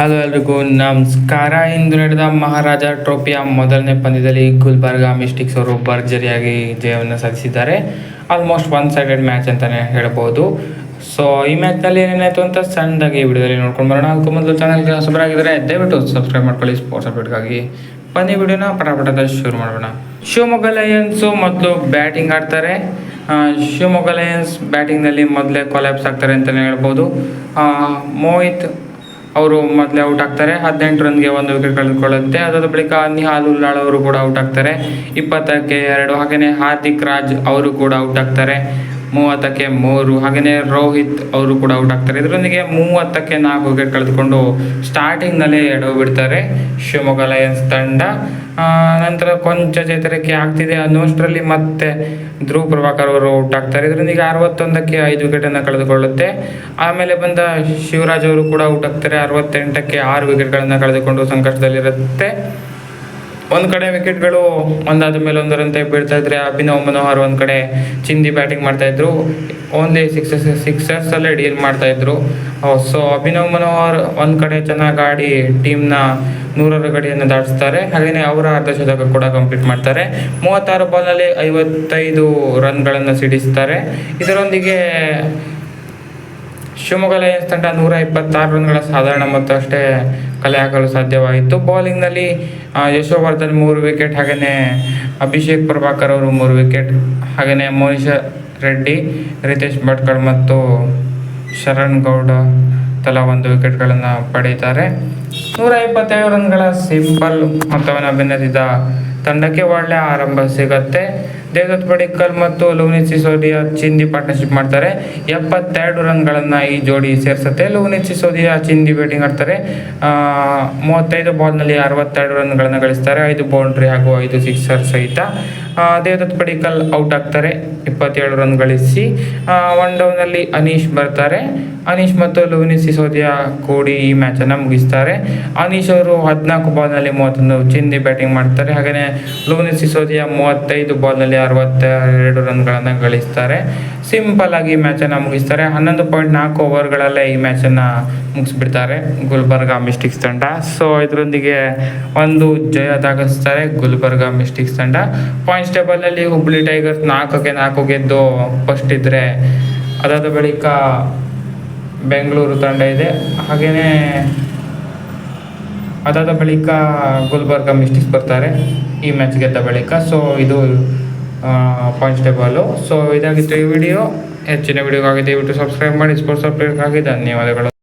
Hello ಎಲ್ರಿಗೂ, ನಮಸ್ಕಾರ. ಇಂದು ನಡೆದ ಮಹಾರಾಜ ಟ್ರೋಫಿಯ ಮೊದಲನೇ ಪಂದ್ಯದಲ್ಲಿ ಗುಲ್ಬರ್ಗ ಮಿಸ್ಟಿಕ್ಸ್ ಅವರು ಭರ್ಜರಿಯಾಗಿ ಜಯವನ್ನು ಸಾಧಿಸಿದ್ದಾರೆ. ಆಲ್ಮೋಸ್ಟ್ ಒನ್ ಸೈಡೆಡ್ ಮ್ಯಾಚ್ ಅಂತಲೇ ಹೇಳ್ಬೋದು. ಸೊ ಈ ಮ್ಯಾಚ್ನಲ್ಲಿ ಏನೇನಾಯಿತು ಅಂತ ಸಣ್ಣದಾಗಿ ವಿಡಿಯೋದಲ್ಲಿ ನೋಡ್ಕೊಂಡು ಬರೋಣ. ಅದಕ್ಕೂ ಮೊದಲು ಚಾನಲ್ಗೆ ಹೊಸಬರಾಗಿದ್ದರೆ ದಯವಿಟ್ಟು ಸಬ್ಸ್ಕ್ರೈಬ್ ಮಾಡ್ಕೊಳ್ಳಿ. ಸ್ಪೋರ್ಟ್ಸ್ ಅಪ್ಡೇಟ್ಗಾಗಿ ಬನ್ನಿ ವಿಡಿಯೋನ ಪಟಾಪಟದ ಶುರು ಮಾಡೋಣ. ಶಿವಮೊಗ್ಗ ಲಯನ್ಸು ಮೊದಲು ಬ್ಯಾಟಿಂಗ್ ಆಡ್ತಾರೆ. ಶಿವಮೊಗ್ಗ ಲಯನ್ಸ್ ಬ್ಯಾಟಿಂಗ್ನಲ್ಲಿ ಮೊದಲೇ ಕೊಲ್ಯಾಪ್ಸ್ ಆಗ್ತಾರೆ ಅಂತಲೇ ಹೇಳ್ಬೋದು. ಮೋಹಿತ್ ಅವರು ಮೊದಲೇ ಔಟ್ ಆಗ್ತಾರೆ. ಹದಿನೆಂಟು ರನ್ಗೆ ಒಂದು ವಿಕೆಟ್ ಕಳೆದುಕೊಳ್ಳುತ್ತೆ ಅದಾದ ಬಳಿಕ ನಿಹಾಲ್ ಉಲ್ಲಾಳ್ ಅವರು ಕೂಡ ಔಟ್ ಆಗ್ತಾರೆ. ಇಪ್ಪತ್ತಕ್ಕೆ ಎರಡು. ಹಾಗೆಯೇ ಹಾರ್ದಿಕ್ ರಾಜ್ ಅವರು ಕೂಡ ಔಟ್ ಆಗ್ತಾರೆ. ಮೂವತ್ತಕ್ಕೆ ಮೂರು ಹಾಗೆಯೇ ರೋಹಿತ್ ಅವರು ಕೂಡ ಔಟ್ ಆಗ್ತಾರೆ. ಇದರೊಂದಿಗೆ ಮೂವತ್ತಕ್ಕೆ ನಾಲ್ಕು ವಿಕೆಟ್ ಕಳೆದುಕೊಂಡು ಸ್ಟಾರ್ಟಿಂಗ್ನಲ್ಲಿ ಎಡವು ಬಿಡ್ತಾರೆ ಶಿವಮೊಗ್ಗ ಲಯನ್ಸ್ ತಂಡ. ನಂತರ ಕೊಂಚ ಚೇತರಿಕೆ ಆಗ್ತಿದೆ ಅನ್ನೋಷ್ಟರಲ್ಲಿ ಮತ್ತೆ ಧ್ರುವ ಪ್ರಭಾಕರ್ ಅವರು ಔಟ್ ಆಗ್ತಾರೆ. ಇದರೊಂದಿಗೆ ಅರವತ್ತೊಂದಕ್ಕೆ ಐದು ವಿಕೆಟನ್ನು ಕಳೆದುಕೊಳ್ಳುತ್ತೆ. ಆಮೇಲೆ ಬಂದ ಶಿವರಾಜ್ ಅವರು ಕೂಡ ಔಟ್ ಆಗ್ತಾರೆ. ಅರವತ್ತೆಂಟಕ್ಕೆ ಆರು ವಿಕೆಟ್ಗಳನ್ನು ಕಳೆದುಕೊಂಡು ಸಂಕಷ್ಟದಲ್ಲಿರುತ್ತೆ. ಒಂದು ಕಡೆ ವಿಕೆಟ್ಗಳು ಒಂದಾದ ಮೇಲೆ ಒಂದರಂತೆ ಬೀಳ್ತಾ ಇದ್ರೆ ಅಭಿನವ್, ಮನೋಹರ್ ಒಂದು ಕಡೆ ಚಿಂದಿ ಬ್ಯಾಟಿಂಗ್ ಮಾಡ್ತಾ ಇದ್ರು. ಓನ್ಲಿ ಸಿಕ್ಸಸ್ ಅಲ್ಲೇ ಡೀಲ್ ಮಾಡ್ತಾ ಇದ್ರು. ಸೊ ಅಭಿನವ್, ಮನೋಹರ್ ಒಂದು ಕಡೆ ಚೆನ್ನಾಗಿ ಆಡಿ ಟೀಮ್ನ ನೂರರ ಗಡಿಯನ್ನು ದಾಟಿಸ್ತಾರೆ. ಹಾಗೆಯೇ ಅವರ ಅರ್ಧ ಶತಕ ಕೂಡ ಕಂಪ್ಲೀಟ್ ಮಾಡ್ತಾರೆ. ಮೂವತ್ತಾರು ಬಾಲ್ನಲ್ಲಿ ಐವತ್ತೈದು ರನ್ಗಳನ್ನು ಸಿಡಿಸ್ತಾರೆ. ಇದರೊಂದಿಗೆ ಶಿವಮೊಗ್ಗ ಲಯನ್ಸ್ ತಂಡ ನೂರ ಇಪ್ಪತ್ತಾರು ರನ್ಗಳ ಸಾಧಾರಣ ಮೊತ್ತ ಅಷ್ಟೇ ಕಲೆ ಹಾಕಲು ಸಾಧ್ಯವಾಯಿತು ಬೌಲಿಂಗ್ನಲ್ಲಿ ಯಶೋವರ್ಧನ್ ಮೂರು ವಿಕೆಟ್ ಹಾಗೆಯೇ ಅಭಿಷೇಕ್ ಪ್ರಭಾಕರ್ ಅವರು ಮೂರು ವಿಕೆಟ್ ಹಾಗೆಯೇ ಮೋನಿಷ ರೆಡ್ಡಿ, ರಿತೇಶ್ ಭಟ್ಕಳ್ ಮತ್ತು ಶರಣ್ ಗೌಡ ತಲಾ ಒಂದು ವಿಕೆಟ್ಗಳನ್ನು ಪಡೀತಾರೆ ನೂರ ಇಪ್ಪತ್ತೇಳು ರನ್ಗಳ ಸಿಂಪಲ್ ಮೊತ್ತವನ್ನು ಬೆನ್ನತ್ತಿದ ತಂಡಕ್ಕೆ ಒಳ್ಳೆಯ ಆರಂಭ ಸಿಗತ್ತೆ. ದೇವದತ್ ಪಡಿಕ್ಕಲ್ ಮತ್ತು ಲುವನಿತ್ ಸಿಸೋದಿಯಾ ಚಿಂದಿ ಪಾರ್ಟ್ನರ್ಶಿಪ್ ಮಾಡ್ತಾರೆ. ಎಪ್ಪತ್ತೆರಡು ರನ್ಗಳನ್ನು ಈ ಜೋಡಿ ಸೇರಿಸುತ್ತೆ. ಲುವನಿತ್ ಸಿಸೋದಿಯಾ ಚಿಂದಿ ಬ್ಯಾಟಿಂಗ್ ಆಡ್ತಾರೆ. ಮೂವತ್ತೈದು ಬಾಲ್ನಲ್ಲಿ ಅರವತ್ತೆರಡು ರನ್ಗಳನ್ನು ಗಳಿಸ್ತಾರೆ. ಐದು ಬೌಂಡ್ರಿ ಹಾಗೂ ಐದು ಸಿಕ್ಸರ್ ಸಹಿತ. ದೇವದತ್ ಪಡಿಕಲ್ ಔಟ್ ಆಗ್ತಾರೆ. ಇಪ್ಪತ್ತೇಳು ರನ್ ಗಳಿಸಿ ಒನ್ ಡೌನಲ್ಲಿ ಅನೀಶ್ ಬರ್ತಾರೆ. ಅನೀಶ್ ಮತ್ತು ಲುವನಿತ್ ಸಿಸೋದಿಯಾ ಕೂಡಿ ಈ ಮ್ಯಾಚನ್ನು ಮುಗಿಸ್ತಾರೆ. ಅನೀಶ್ ಅವರು ಹದಿನಾಲ್ಕು ಬಾಲ್ನಲ್ಲಿ ಮೂವತ್ತೊಂದು ಚಿಂದಿ ಬ್ಯಾಟಿಂಗ್ ಮಾಡ್ತಾರೆ. ಹಾಗೆಯೇ ಲುವನಿತ್ ಸಿಸೋದಿಯಾ ಮೂವತ್ತೈದು ಬಾಲ್ನಲ್ಲಿ ಅರವತ್ತೆರಡು ರನ್ಗಳನ್ನು ಗಳಿಸ್ತಾರೆ. ಸಿಂಪಲ್ ಆಗಿ ಮ್ಯಾಚನ್ನು ಮುಗಿಸ್ತಾರೆ. ಹನ್ನೊಂದು ಪಾಯಿಂಟ್ ನಾಲ್ಕು ಓವರ್ಗಳಲ್ಲೇ ಈ ಮ್ಯಾಚನ್ನು ಮುಗಿಸ್ಬಿಡ್ತಾರೆ ಗುಲ್ಬರ್ಗಾ ಮಿಸ್ಟಿಕ್ಸ್ ತಂಡ. ಸೊ ಇದರೊಂದಿಗೆ ಒಂದು ಜಯ ದಾಖಲಿಸ್ತಾರೆ ಗುಲ್ಬರ್ಗ ಮಿಸ್ಟಿಕ್ಸ್ ತಂಡ. ಪಾಯಿಂಟ್ಸ್ ಟೇಬಲ್ನಲ್ಲಿ ಹುಬ್ಳಿ ಟೈಗರ್ಸ್ ನಾಲ್ಕಕ್ಕೆ ನಾಲ್ಕು ಗೆದ್ದು ಫಸ್ಟ್ ಇದ್ದರೆ ಅದಾದ ಬಳಿಕ ಬೆಂಗಳೂರು ತಂಡ ಇದೆ. ಹಾಗೆಯೇ ಅದಾದ ಬಳಿಕ ಗುಲ್ಬರ್ಗ ಮಿಸ್ಟಿಕ್ಸ್ ಬರ್ತಾರೆ ಈ ಮ್ಯಾಚ್ ಗೆದ್ದ ಬಳಿಕ. ಸೊ ಇದು ಪಾಯಿಂಟ್ ಟೇಬಲು ಸೊ ಇದಾಗಿತ್ತು ಈ ವಿಡಿಯೋ ಹೆಚ್ಚಿನ ವಿಡಿಯೋಗಾಗಿ ದಯವಿಟ್ಟು ಸಬ್ಸ್ಕ್ರೈಬ್ ಮಾಡಿ ಸ್ಪೋರ್ಟ್ಸ್ ಅಪ್ಡೇಟ್ಗಾಗಿ ಧನ್ಯವಾದಗಳು.